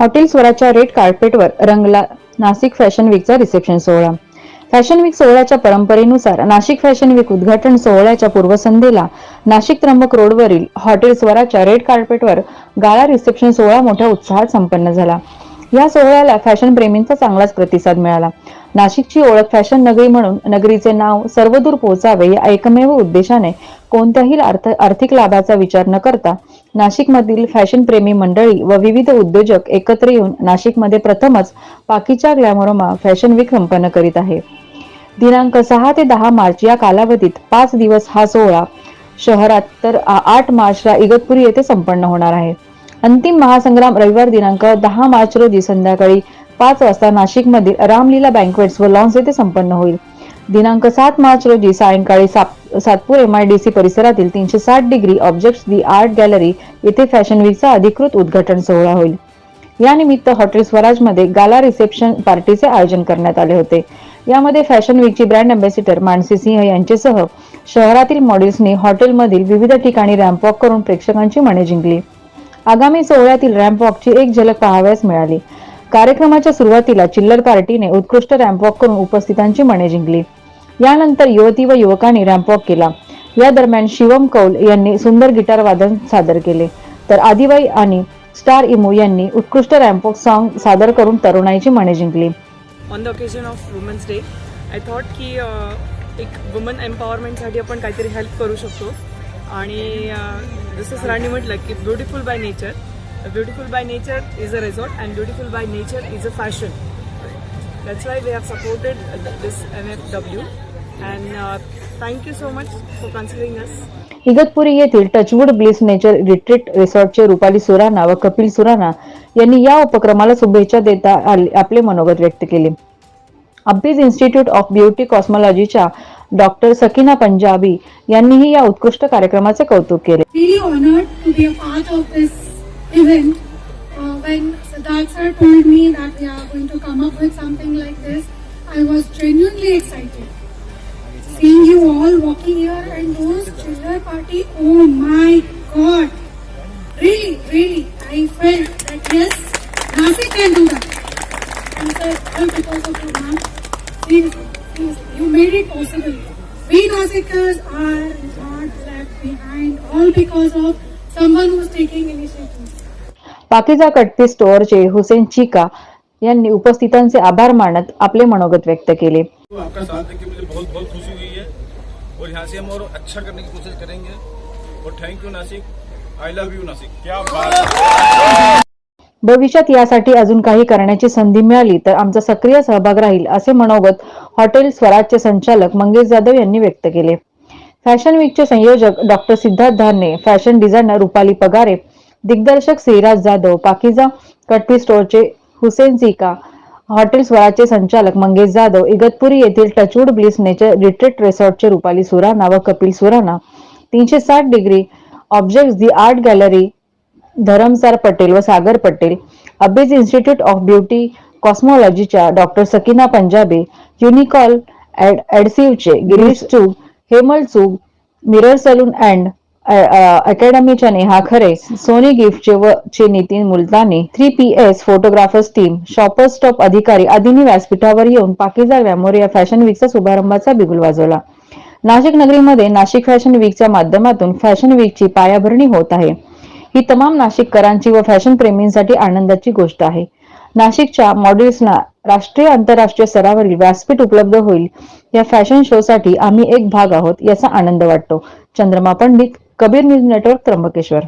Hotel स्वराच्या red कार्पेटवर रंगला Nashik fashion वीकचा रिसेप्शन सोहळा. फॅशन वीक सोहळ्याच्या परंपरेनुसार नाशिक फॅशन वीक उद्घाटन सोहळ्याच्या पूर्वसंध्येला नाशिक त्र्यंबक रोडवरील हॉटेल स्वराच्या रेड कार्पेटवर गाळा रिसेप्शन सोहळा मोठ्या उत्साहात संपन्न झाला. या सोहळ्याला फॅशन प्रेमींचा चांगलाच प्रतिसाद मिळाला. नाशिकची ओळख फॅशन नगरी म्हणून नगरीचे नाव सर्वदूर पोहोचावे या एकमेव उद्देशाने कोणत्याही अर्थ आर्थिक लाभाचा विचार न करता नाशिकमधील फॅशन प्रेमी मंडळी व विविध उद्योजक एकत्र येऊन नाशिकमध्ये प्रथमच पाकीच्या ग्लॅमोरोमा फॅशन वीक संपन्न करीत आहे. दिनांक सहा ते दहा मार्च या कालावधीत पाच दिवस हा सोहळा शहरात तर आठ मार्चला इगतपुरी येथे संपन्न होणार आहे. अंतिम महासंग्राम रविवार दिनांक दहा मार्च रोजी संध्याकाळी पाच वाजता नाशिकमधील रामलीला बँकवेट्स व लॉन्स येथे संपन्न होईल. दिनांक सात मार्च रोजी सायंकाळी साप- सातपूर सी परिसरातील तीनशे साठ degree objects the art gallery येथे फॅशन वीकचा अधिकृत उद्घाटन सोहळा होईल. यानिमित्त हॉटेल स्वराजमध्ये गाला रिसेप्शन पार्टीचे आयोजन करण्यात आले होते. यामध्ये फॅशन वीकची ब्रँड अँबॅसिडर मानसी सिंह यांच्यासह शहरातील मॉडेल्सनी हॉटेलमधील विविध ठिकाणी रॅम्प वॉक करून प्रेक्षकांची मने जिंकली. आगामी सोहळ्यातील रॅम्प वॉकची एक झलक पाहाव्यास मिळाली. कार्यक्रमाच्या सुरुवातीला चिल्लर पार्टीने उत्कृष्ट रॅम्पवॉक करून उपस्थितांची मने जिंकली. यानंतर युवती व युवकांनी रॅम्पवॉक केला. या दरम्यान शिवम कौल यांनी सुंदर गिटार वादन सादर केले. तर आदिबाई आणि स्टार इमो यांनी उत्कृष्ट रॅम्पवॉक सॉन्ग सादर करून तरुणाईची मने जिंकली. On the occasion of women's day I thought की एक वुमन एम्पॉवरमेंटसाठी आपण काहीतरी हेल्प करू शकतो. आणि जसं सरांनी म्हटलं की beautiful by nature beautiful by nature is a resort and beautiful by nature is a fashion that's why we have supported this M F W and thank you so much for considering us Igatpuri येथील Touchwood bliss nature retreat रिसॉर्टचे रुपाली सुराणा व कपिल सुराणा यांनी या उपक्रमाला शुभेच्छा देता आपले मनोगत व्यक्त केले. अब्बीज इन्स्टिट्यूट ऑफ ब्युटी कॉस्मॉलॉजीच्या डॉक्टर सकीना पंजाबी यांनीही या उत्कृष्ट कार्यक्रमाचे कौतुक केले. Event. Uh, when Siddharth sir told me that we are going to come up with something like this, I was genuinely excited. Seeing you all walking here and those chiller party, oh my god! Really, really, I felt that yes, Nasik can do that. And sir, all because of you, ma'am. Seriously, seriously, you made it possible. We Nasikers are not left behind, all because of someone who's taking initiative. पाकिजा कटपी स्टोअरचे हुसेन चिका यांनी उपस्थितांचे आभार मानत आपले मनोगत व्यक्त केले. तो आपका साथ देख के मुझे बहुत बहुत खुशी हुई है और यहाँ से हम और अच्छा करने की कोशिश करेंगे। और thank you Nashik. I love you Nashik. क्या बात भविष्यात यासाठी अजून काही करण्याची संधी मिळाली तर आमचा सक्रिय सहभाग राहील असे मनोगत हॉटेल स्वराजचे संचालक मंगेश जाधव यांनी व्यक्त केले. फॅशन वीकचे संयोजक doctor Siddharth Dharne fashion designer Rupali Pagare दिग्दर्शक श्रीराज जाधव पाकिजा कटपी स्टोअरचे हुसेन झिका हॉटेल स्वराचे संचालक मंगेश जाधव इगतपुरी येथील टचवूड ब्लिस नेचर रिट्रीट रिसॉर्टचे रुपाली सुराणा व कपिल सुराणा. तीनशे साठ degree object the art gallery Dharamsar Patel व Sagar Patel. Abbey's institute of beauty कॉस्मॉलॉजीच्या doctor Sakina पंजाबे युनिकॉल ऍडसिव्हचे Girish Chugh Hemal Chugh mirror salon and अकॅडमीच्या Neha Khare Soni गिफ्टचे व चे Nitin Multani three P S photographers team Shoppers Stop अधिकारी आदींनी व्यासपीठावर येऊन पाकिजा व्यामोर या फॅशन वीकचा शुभारंभाचा बिगुल वाजवला. नाशिक नगरीमध्ये नाशिक फॅशन वीकच्या माध्यमातून फॅशन वीकची पायाभरणी होत आहे. ही तमाम नाशिककरांची व फॅशन प्रेमींसाठी आनंदाची गोष्ट आहे. नाशिकच्या मॉडेल्सना राष्ट्रीय आंतरराष्ट्रीय स्तरावरील व्यासपीठ उपलब्ध होईल या फॅशन शो साठी आम्ही एक भाग आहोत याचा आनंद वाटतो. Chandrama Pandit Kabir news network Trimbakeshwar.